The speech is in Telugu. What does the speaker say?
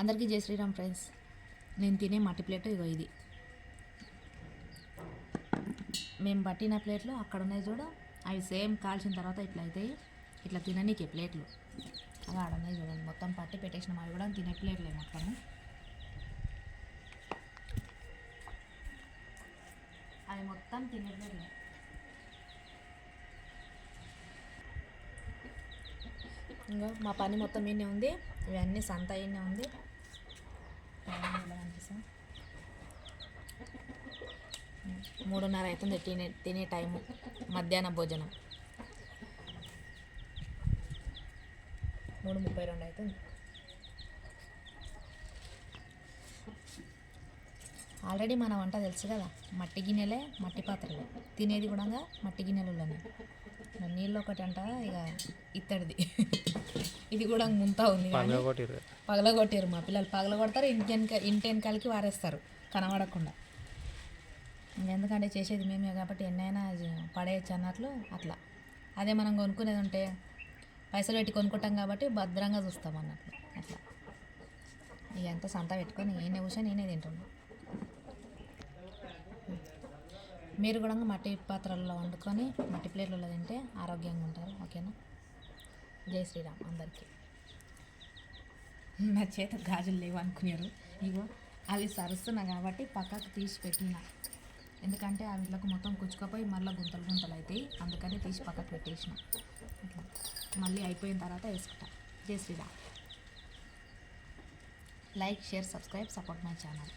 అందరికీ జై శ్రీరామ్ ఫ్రెండ్స్. నేను తినే మట్టి ప్లేట్ ఇగో ఇది. మేము పట్టిన ప్లేట్లు అక్కడ ఉన్నాయి చూడ. అవి సేమ్ కాల్చిన తర్వాత ఇట్లా అవుతాయి ఇట్లా తిననీకే ప్లేట్లు. అవి ఆడ ఉన్నాయి చూడండి మొత్తం పట్టి పెట్టేసిన. అవి కూడా తినే ప్లేట్లే మొత్తము అవి మొత్తం తినే ప్లేట్లే. ఇంకా మా పని మొత్తం ఈయనే ఉంది. ఇవన్నీ సంత ఈయనే ఉంది. మూడున్నర అవుతుంది తినే తినే టైము మధ్యాహ్న భోజనం. మూడు ముప్పై రెండు అవుతుంది. ఆల్రెడీ మన వంట తెలుసు కదా మట్టి గిన్నెలే మట్టి పాత్రలే. తినేది కూడా మట్టి గిన్నెలలోనే. నీళ్ళు ఒకటి అంట ఇక ఇత్తడిది. ఇది కూడా ముంతా ఉంది పగలగొట్టారు మా పిల్లలు. పగలగొడతారు ఇంటి వెనక ఇంటి వెనకాలకి వారేస్తారు కనబడకుండా. ఎందుకంటే చేసేది మేమే కాబట్టి ఎన్నైనా పడేయచ్చు అన్నట్లు అట్లా. అదే మనం కొనుక్కునేది ఉంటే పైసలు పెట్టి కొనుక్కుంటాం కాబట్టి భద్రంగా చూస్తాం అన్నట్లు. అట్లా. ఇదంతా సంత పెట్టుకొని నేనే కూర్చొని నేనే తింటున్నాను మీరు కూడా మట్టి పాత్రల్లో వండుకొని మట్టి ప్లేట్లలో తింటే ఆరోగ్యంగా ఉంటారు. ఓకేనా? జై శ్రీరామ్ అందరికీ. నా చేత గాజులు లేవు అనుకున్నారు ఇగో అవి సరుస్తున్నా కాబట్టి పక్కకు తీసి పెట్టినా. ఎందుకంటే ఆ వీళ్ళకు మొత్తం కుచ్చుకపోయి మళ్ళీ గుంతలు గుంతలు అవుతాయి అందుకని తీసి పక్కకు పెట్టేసిన. ఇట్లా. మళ్ళీ అయిపోయిన తర్వాత వేసుకుంటా. జై Shriram. Like share subscribe support my channel.